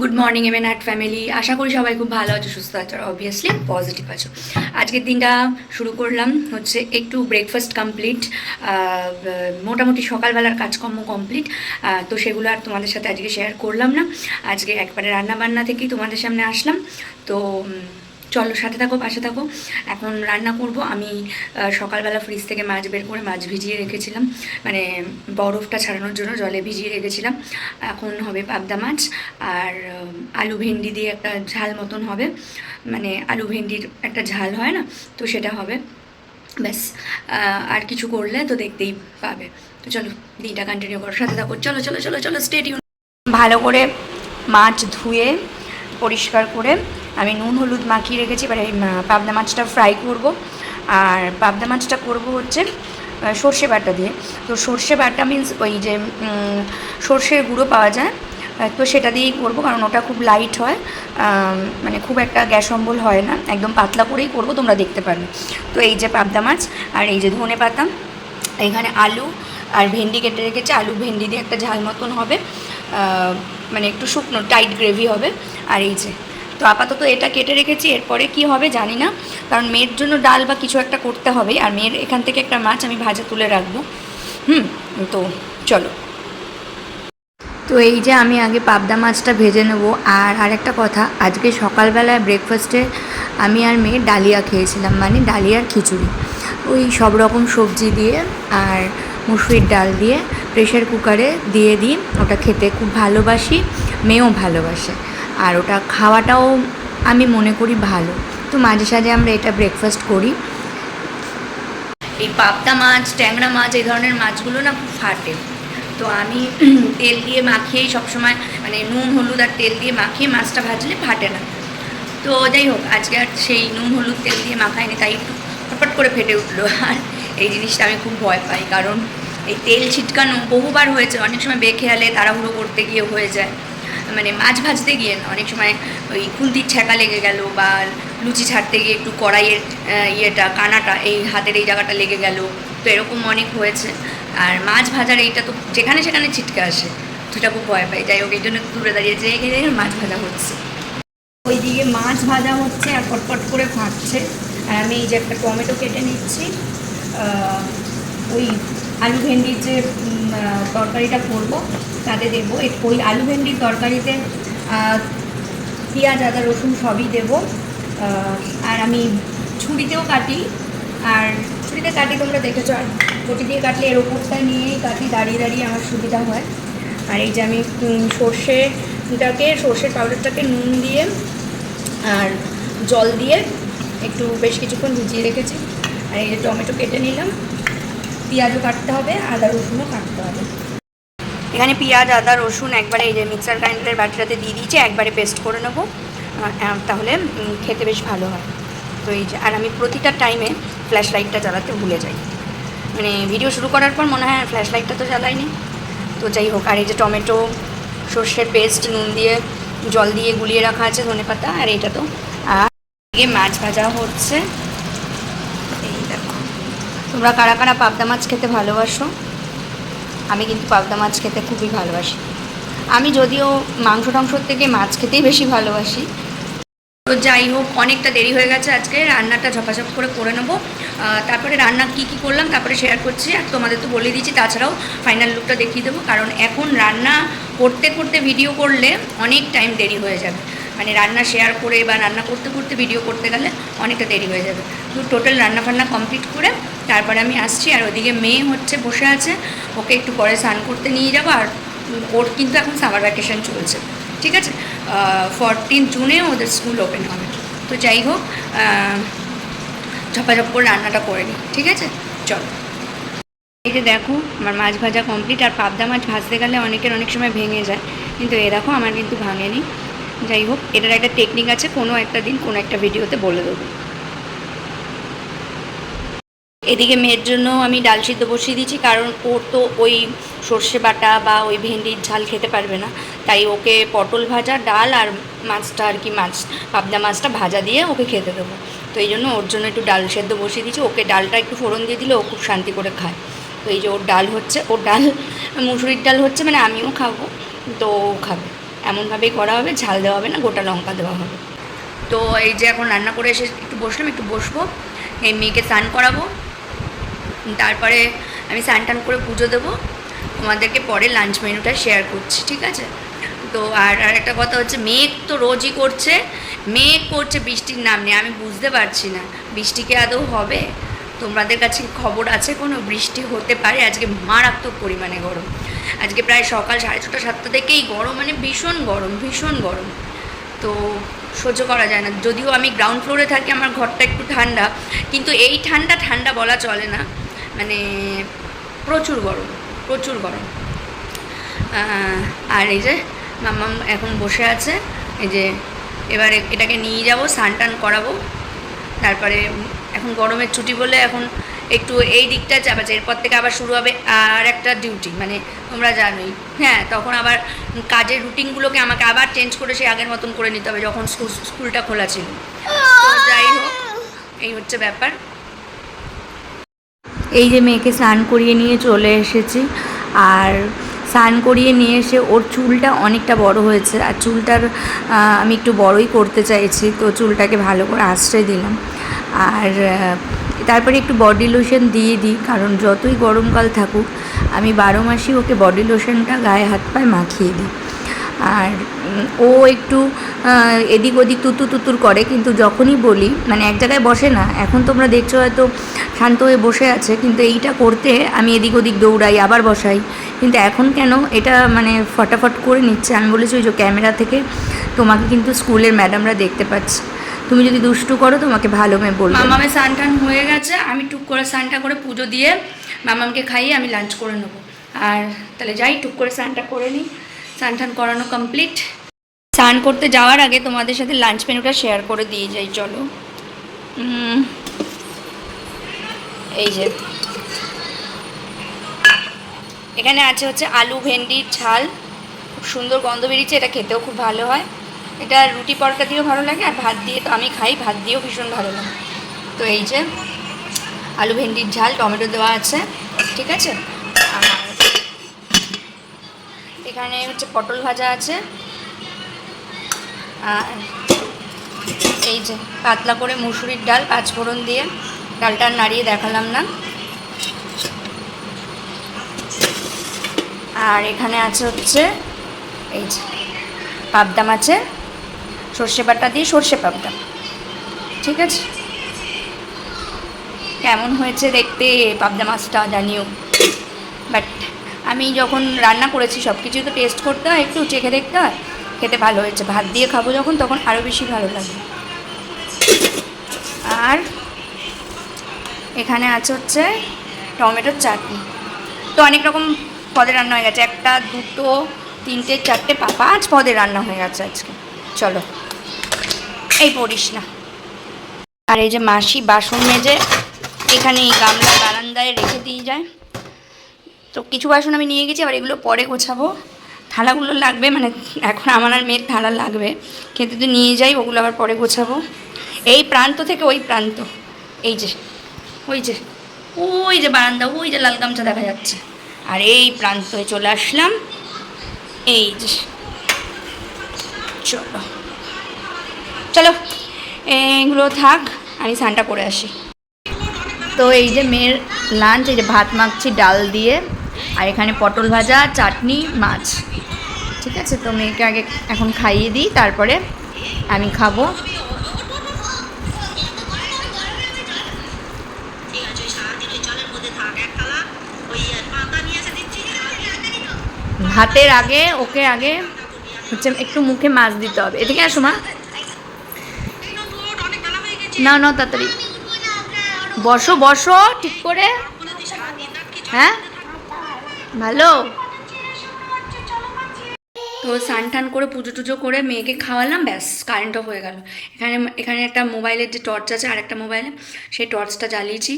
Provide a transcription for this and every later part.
Good morning M N art family আশা করি সবাই খুব ভালো আছো, সুস্থ আছো আর অবভিয়াসলি পজিটিভ আছো। আজকের দিনটা শুরু করলাম হচ্ছে একটু ব্রেকফাস্ট কমপ্লিট মোটামুটি সকালবেলার কাজকর্ম কমপ্লিট তো সেগুলো আর তোমাদের সাথে আজকে শেয়ার করলাম না। আজকে একবারে রান্নাবান্না থেকেই তোমাদের সামনে আসলাম। তো চলো, সাথে থাকো, পাশে থাকো। এখন রান্না করব। আমি সকালবেলা ফ্রিজ থেকে মাছ বের করে মাছ ভিজিয়ে রেখেছিলাম। মানে বরফটা ছাড়ানোর জন্য জলে ভিজিয়ে রেখেছিলাম। এখন হবে পাবদা মাছ আর আলু ভেন্ডি দিয়ে একটা ঝাল মতন হবে। মানে আলু ভেন্ডির একটা ঝাল হয় না? তো সেটা হবে। ব্যাস আর কিছু করলে তো দেখতেই পাবে। তো চলো, দিনটা কন্টিনিউ করো। সাথে থাকো। চলো চলো চলো চলো স্টেডিয়াম ভালো করে মাছ ধুয়ে পরিষ্কার করে আমি নুন, হলুদ মাখিয়ে রেখেছি। এবারে পাবদা মাছটা ফ্রাই করব। আর পাবদা মাছটা করব হচ্ছে সর্ষে বাটা দিয়ে। তো সর্ষে বাটা মিন্স ওই যে সর্ষের গুঁড়ো পাওয়া যায় তো সেটা দিয়েই করব কারণ ওটা খুব লাইট হয়। মানে খুব একটা গ্যাস অম্বল হয় না। একদম পাতলা করেই করব, তোমরা দেখতে পারবে। তো এই যে পাবদা মাছ, আর এই যে ধনে পাতা, এখানে আলু আর ভেন্ডি কেটে রেখেছে। আলু, ভেন্ডি দিয়ে একটা ঝাল মতন হবে। মানে একটু শুকনো টাইট গ্রেভি হবে। আর এই যে, তো আপাতত এটা কেটে রেখেছি, এরপরে কি হবে জানি না। কারণ মেয়ের জন্য ডাল বা কিছু একটা করতে হবে, আর মেয়ের এখান থেকে একটা মাছ আমি ভাজা তুলে রাখব। হুম, তো চলো। তো এই যে আমি আগে পাবদা মাছটা ভেজে নেব, আর আরেকটা কথা, আজকে সকালবেলায় ব্রেকফাস্টে আমি আর মেয়ে ডালিয়া খেয়েছিলাম মানে ডালিয়ার খিচুড়ি। ওই সব রকম সবজি দিয়ে, আর মুসুরির ডাল দিয়ে প্রেশার কুকারে দিয়ে দিই ওটা খেতে খুব ভালোবাসি, মেয়েও ভালোবাসে। আর ওটা খাওয়াটাও আমি মনে করি ভালো। তো মাঝে সাঝে আমরা এটা ব্রেকফাস্ট করি। এই পাবদা মাছ, ট্যাংরা মাছ, এই ধরনের মাছগুলো না খুব ফাটে। তো আমি তেল দিয়ে মাখিয়েই সবসময় মানে নুন, হলুদ আর তেল দিয়ে মাখিয়ে মাছটা ভাজলে ফাটে না। তো যাই হোক, আজকে আর সেই নুন, হলুদ, তেল দিয়ে মাখায়নি তাই একটু ফটফট করে ফেটে উঠল। আর এই জিনিসটা আমি খুব ভয় পাই, কারণ এই তেল ছিটকানো বহুবার হয়েছে, অনেক সময় বেখেয়ালে তাড়াহুড়ো করতে গিয়ে হয়ে যায়। মানে মাছ ভাজতে গিয়ে অনেক সময় ওই খুন্তির ছ্যাঁকা লেগে গেল বা লুচি ছাড়তে গিয়ে একটু কড়াইয়ের ইয়েটা, কানাটা এই হাতের এই জায়গাটা লেগে গেল। তো এরকম অনেক হয়েছে। আর মাছ ভাজার এইটা তো যেখানে সেখানে ছিটকে আসে সেটা খুব ভয় পাই। যাই হোক, এই জন্য দূরে দাঁড়িয়ে যে এখানে মাছ ভাজা হচ্ছে। ওইদিকে মাছ ভাজা হচ্ছে আর ফটফট করে ফাটছে আর আমি এই যে একটা টমেটো কেটে নিচ্ছি। ওই আলু ভেন্ডির যে তরকারিটা করব, তাতে দেবো। ওই আলু ভেন্ডির তরকারিতে পেঁয়াজ, আদা, রসুন সবই দেবো। আর আমি ছুরিতেও কাটি। আর ছুরিতে কাটি তোমরা দেখেছ, আর বটি দিয়ে কাটলে এর ওপরটায় নিয়েই কাটি, দাঁড়িয়ে দাঁড়িয়ে আমার সুবিধা হয়। আর এই যে আমি সর্ষেটাকে সর্ষের পাউডারটাকে নুন দিয়ে, আর জল দিয়ে একটু বেশ কিছুক্ষণ ভিজিয়ে রেখেছি। আর এই যে টমেটো কেটে নিলাম। পেঁয়াজও কাটতে হবে, আদা, রসুনও কাটতে হবে। এখানে পেঁয়াজ, আদা, রসুন একবারে এই যে মিক্সার গ্রাইন্ডারের বাটিটাতে দিয়ে দিয়েছি, একবারে পেস্ট করে নেব। তাহলে খেতে বেশ ভালো হয়। তো এই যে, আর আমি প্রতিটা টাইমে ফ্ল্যাশ লাইটটা জ্বালাতে ভুলে যাই। মানে ভিডিও শুরু করার পর মনে হয় ফ্ল্যাশ লাইটটা তো জ্বালাইনি। তো যাই হোক, আর এই যে টমেটো, সর্ষের পেস্ট নুন দিয়ে, জল দিয়ে গুলিয়ে রাখা আছে ধনে পাতা আর এটা তো, আর মাছ ভাজা হচ্ছে। তোমরা কারা কারা পাবদা মাছ খেতে ভালোবাসো? আমি কিন্তু পাবদা মাছ খেতে খুবই ভালোবাসি। আমি যদিও মাংস টাংসর থেকে মাছ খেতেই বেশি ভালোবাসি। তো যাই হোক, অনেকটা দেরি হয়ে গেছে আজকে। রান্নাটা ঝপাঝপ করে করে নেব। তারপরে রান্না কি কি করলাম তারপরে শেয়ার করছি। আর তোমাদের তো বলে দিচ্ছি তাছাড়াও ফাইনাল লুকটা দেখিয়ে দেবো। কারণ এখন রান্না করতে করতে ভিডিও করলে অনেক টাইম দেরি হয়ে যাবে। মানে রান্না শেয়ার করে বা রান্না করতে করতে ভিডিও করতে গেলে অনেকটা দেরি হয়ে যাবে। তো টোটাল রান্না ফান্না কমপ্লিট করে তারপরে আমি আসছি আর ওদিকে মেয়ে হচ্ছে বসে আছে। ওকে একটু পরে স্নান করতে নিয়ে যাব আর ওর কিন্তু এখন সামার ভ্যাকেশন চলছে। ঠিক আছে? ফরটিন জুনে ওদের স্কুল ওপেন হবে। তো যাই হোক ঝপাঝপ করে রান্নাটা করে নিই। ঠিক আছে? চলো। এই যে দেখো, আমার মাছ ভাজা কমপ্লিট আর পাবদা মাছ ভাজতে গেলে অনেকের অনেক সময় ভেঙে যায়। কিন্তু এ দেখো, আমার কিন্তু ভাঙেনি। যাই হোক, এটার একটা টেকনিক আছে, কোনো একটা দিন কোনো একটা ভিডিওতে বলে দেবো। এদিকে মেয়ের জন্য আমি ডাল সিদ্ধ বসিয়ে দিয়েছি, কারণ ওর তো ওই সর্ষে বাটা বা ওই ভেন্ডির ঝাল খেতে পারবে না। তাই ওকে পটল ভাজা, ডাল আর মাছটা আর কি মাছ, পাবদা মাছটা ভাজা দিয়ে ওকে খেতে দেবো। তো এই জন্য ওর জন্য একটু ডাল সেদ্ধ বসিয়ে দিয়েছি। ওকে ডালটা একটু ফোড়ন দিয়ে দিলে ও খুব শান্তি করে খায়। তো এই যে ওর ডাল হচ্ছে, ওর ডাল, মুসুরির ডাল হচ্ছে মানে আমিও খাব, তো ও খাবে। এমনভাবেই করা হবে, ঝাল দেওয়া হবে না, গোটা লঙ্কা দেওয়া হবে। তো এই যে এখন রান্না করে এসে একটু বসলাম, একটু বসবো, এই মেয়েকে স্নান করাবো। তারপরে আমি স্নান টান করে পুজো দেবো। তোমাদেরকে পরে লাঞ্চ মেনুটা শেয়ার করছি, ঠিক আছে? তো আর আর একটা কথা হচ্ছে, মেঘ তো রোজই করছে, মেঘ করছে, বৃষ্টির নাম নেই, আমি বুঝতে পারছি না। বৃষ্টি কি আদৌ হবে? তোমাদের কাছে খবর আছে কোনো? বৃষ্টি হতে পারে, আজকে মারাত্মক পরিমাণে গরম। আজকে প্রায় সকাল সাড়ে ছটা, সাতটা থেকেই গরম মানে ভীষণ গরম ভীষণ গরম। তো সহ্য করা যায় না। যদিও আমি গ্রাউন্ড ফ্লোরে থাকি, আমার ঘরটা একটু ঠান্ডা, কিন্তু এই ঠান্ডা ঠান্ডা বলা চলে না। মানে প্রচুর গরম প্রচুর গরম। আর এই যে মাম্মাম এখন বসে আছে, এই যে এবারে এটাকে নিয়ে যাব, স্নান টান করাবো। তারপরে এখন গরমের ছুটি বলে এখন একটু এই দিকটা চাপাচ্ছে, এরপর থেকে আবার শুরু হবে আর একটা ডিউটি মানে তোমরা জানোই। হ্যাঁ তখন আবার কাজের রুটিনগুলোকে আমাকে আবার চেঞ্জ করে সে আগের মতন করে নিতে হবে, যখন স্কুল, স্কুলটা খোলা ছিল। যাই হোক, এই হচ্ছে ব্যাপার। এই যে মেয়েকে স্নান করিয়ে নিয়ে চলে এসেছি। আর স্নান করিয়ে নিয়ে এসে ওর চুলটা অনেকটা বড় হয়েছে। আর চুলটার আমি একটু বড়ই করতে চাইছি, তো চুলটাকে ভালো করে আশ্রয় দিলাম। আর তারপরে একটু বডি লোশন দিয়ে দিই, কারণ যতই গরমকাল থাকুক, আমি বারো মাসই ওকে বডি লোশনটা গায়ে হাত পায়ে মাখিয়ে দিই। আর ও একটু এদিক ওদিক তুতু তুতুর করে, কিন্তু যখনই বলি মানে এক জায়গায় বসে না, এখন তোমরা দেখছ হয়তো শান্ত হয়ে বসে আছে, কিন্তু এইটা করতে আমি এদিক ওদিক দৌড়াই, আবার বসাই। কিন্তু এখন কেন, এটা মানে ফটাফট করে নিচ্ছে। আমি বলেছি, ওই যে ক্যামেরা থেকে তোমাকে কিন্তু স্কুলের ম্যাডামরা দেখতে পাচ্ছে। তুমি যদি দুষ্টু করো, তোমাকে ভালো মেয়ে বলব। মামামে স্নান টান হয়ে গেছে, আমি টুক করে স্নানটা করে পুজো দিয়ে মামামকে খাইয়ে আমি লাঞ্চ করে নেব। আর তাহলে যাই, টুক করে স্নানটা করে নিই। স্নান টান করানো কমপ্লিট স্নান করতে যাওয়ার আগে তোমাদের সাথে লাঞ্চ মেনুটা শেয়ার করে দিয়ে যাই, চলো। এই যে। এখানে আছে হচ্ছে আলু ভেন্ডির ঝাল। খুব সুন্দর গন্ধ বেরিয়েছে, এটা খেতেও খুব ভালো হয়। এটা রুটি পরকা দিয়েও ভালো লাগে, আর ভাত দিয়ে তো আমি খাই, ভাত দিয়েও ভীষণ ভালো লাগে। তো এই যে, আলু, ভেন্ডির ঝাল, টমেটো দেওয়া আছে, ঠিক আছে আর এখানে হচ্ছে পটল ভাজা আছে। আর এই যে পাতলা করে মুসুরির ডাল, পাঁচফোড়ন দিয়ে ডালটা নাড়িয়ে দেখালাম না। আর এখানে আছে হচ্ছে এই যে পাবদা মাছে সর্ষে বাটা দিয়ে সর্ষে পাবদা। ঠিক আছে? কেমন হয়েছে দেখতে পাবদা মাছটা জানিও। বাট আমি যখন রান্না করেছি সব কিছুই তো টেস্ট করতে হয়, একটু চেখে দেখতে হয়, খেতে ভালো হয়েছে। ভাত দিয়ে খাব যখন, তখন আরও বেশি ভালো লাগে। আর এখানে আছে হচ্ছে টমেটোর চাটনি। তো অনেক রকম পদে রান্না হয়ে গেছে। একটা, দুটো, তিনটে, চারটে পাঁচ পদে রান্না হয়ে গেছে আজকে। চলো, এই পড়িস না। আর এই যে মাসি বাসন মেজে, এখানে এই গামলা বারান্দায় রেখে দিয়ে যায়। তো কিছু বাসন আমি নিয়ে গেছি আবার এগুলো পরে গোছাবো। থালাগুলো লাগবে মানে এখন আমার আর মেয়ের থালা লাগবে। কিন্তু তো নিয়ে যাই, ওগুলো আবার পরে গোছাবো। এই প্রান্ত থেকে ওই প্রান্ত। এই যে, ওই যে ওই যে বারান্দা, ওই যে লাল গামছা দেখা যাচ্ছে। আর এই প্রান্তে চলে আসলাম। এই যে, চলো। চলো, এগুলো থাক, আমি স্নানটা করে আসি। তো এই যে মেয়ের লাঞ্চ এই যে ভাত মাখছি ডাল দিয়ে। আর এখানে পটল ভাজা, চাটনি, মাছ। ঠিক আছে, তো মেয়েকে আগে এখন খাইয়ে দিই, তারপরে আমি খাব। ভাতের আগে, ওকে আগে হচ্ছে একটু মুখে মাছ দিতে হবে। এদিকে আসো মা। না না তাড়াতাড়ি। বসো বসো, ঠিক করে। হ্যাঁ? ভালো? তো স্নান টান করে পুজো টুজো করে মেয়েকে খাওয়ালাম, ব্যাস কারেন্ট অফ হয়ে গেল। এখানে এখানে একটা মোবাইলের যে টর্চ আছে, আর একটা মোবাইলে সেই টর্চটা জ্বালিয়েছি।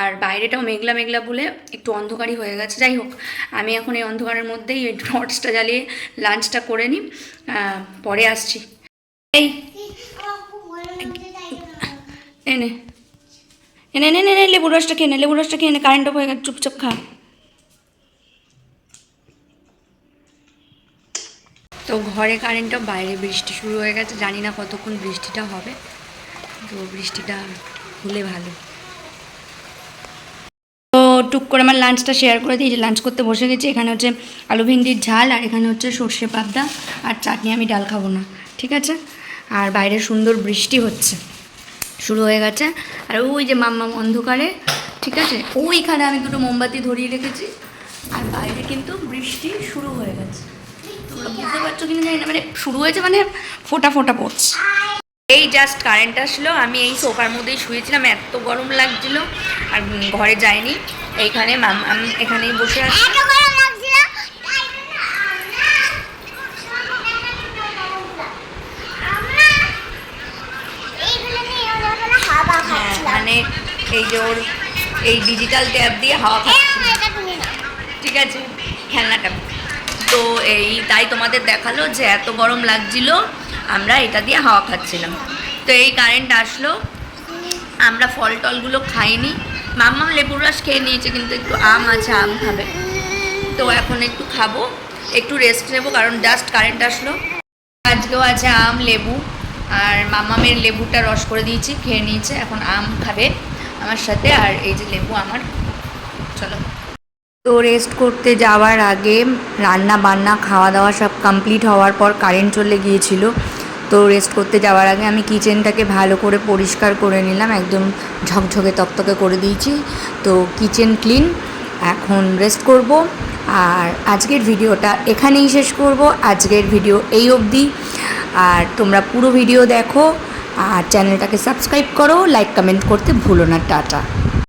আর বাইরেটাও মেঘলা মেঘলা বলে একটু অন্ধকারই হয়ে গেছে। যাই হোক, আমি এখন এই অন্ধকারের মধ্যেই এই টর্চটা জ্বালিয়ে লাঞ্চটা করে নিই। পরে আসছি। এই এনে এনে নে নে নে লেবু রসটা খেয়ে নে লেবু রসটা খেয়ে নে কারেন্ট অফ হয়ে গেছে, চুপচাপ খা। তো ঘরে কারেন্টটা বাইরে বৃষ্টি শুরু হয়ে গেছে, জানি না কতক্ষণ বৃষ্টিটা হবে, তো বৃষ্টিটা হলে ভালো। তো টুক করে আমার লাঞ্চটা শেয়ার করে দিয়েছি লাঞ্চ করতে বসে গেছি, এখানে হচ্ছে আলু ভিন্ডির ঝাল আর এখানে হচ্ছে সর্ষে পাবদা আর চাটনি আমি ডাল খাব না, ঠিক আছে? আর বাইরে সুন্দর বৃষ্টি হচ্ছে, শুরু হয়ে গেছে। আর ওই যে মাম্মা অন্ধকারে, ঠিক আছে? ওইখানে আমি দুটো মোমবাতি ধরিয়ে রেখেছি, আর বাইরে কিন্তু বৃষ্টি শুরু হয়ে গেছে। বুঝতে পারছ কিনা জানি না মানে শুরু হয়েছে মানে ফোটা ফোটা পড়ছে। এই জাস্ট কারেন্ট আসলো আমি এই সোফার মধ্যেই শুয়েছিলাম এত গরম লাগছিল আর ঘরে যাইনি। এইখানে আমি এখানেই বসে আছি। হ্যাঁ, মানে এই যে ওর এই ডিজিটাল ট্যাব দিয়ে হাওয়া খাচ্ছি। ঠিক আছে খেলনাটা তো এই তাই তোমাদের দেখাল যে এত গরম লাগছিল, আমরা এটা দিয়ে হাওয়া খাচ্ছিলাম। তো এই কারেন্ট আসলো, আমরা ফল টলগুলো খাইনি। মাম্মাম লেবুর রস খেয়ে নিয়েছে, কিন্তু একটু আম আছে, আম খাবে। তো এখন একটু খাব, একটু রেস্ট নেব, কারণ জাস্ট কারেন্ট আসলো। আজকেও আছে আম, লেবু, আর মামামের লেবুটা রস করে দিয়েছি, খেয়ে নিয়েছে, এখন আম খাবে আমার সাথে, আর এই যে লেবু আমার। চলো। তো রেস্ট করতে যাওয়ার আগে রান্না বান্না, খাওয়া দাওয়া সব কমপ্লিট হওয়ার পর কারেন্ট চলে গিয়েছিল। তো রেস্ট করতে যাওয়ার আগে আমি কিচেনটাকে ভালো করে পরিষ্কার করে নিলাম, একদম ঝকঝকে তকতকে করে দিয়েছি। তো কিচেন ক্লিন এখন রেস্ট করব। আর আজকের ভিডিওটা এখানেই শেষ করব। আজকের ভিডিও এই অবধি। আর তোমরা পুরো ভিডিও দেখো। আর চ্যানেলটাকে সাবস্ক্রাইব করো লাইক কমেন্ট করতে ভুলো না, টাটা।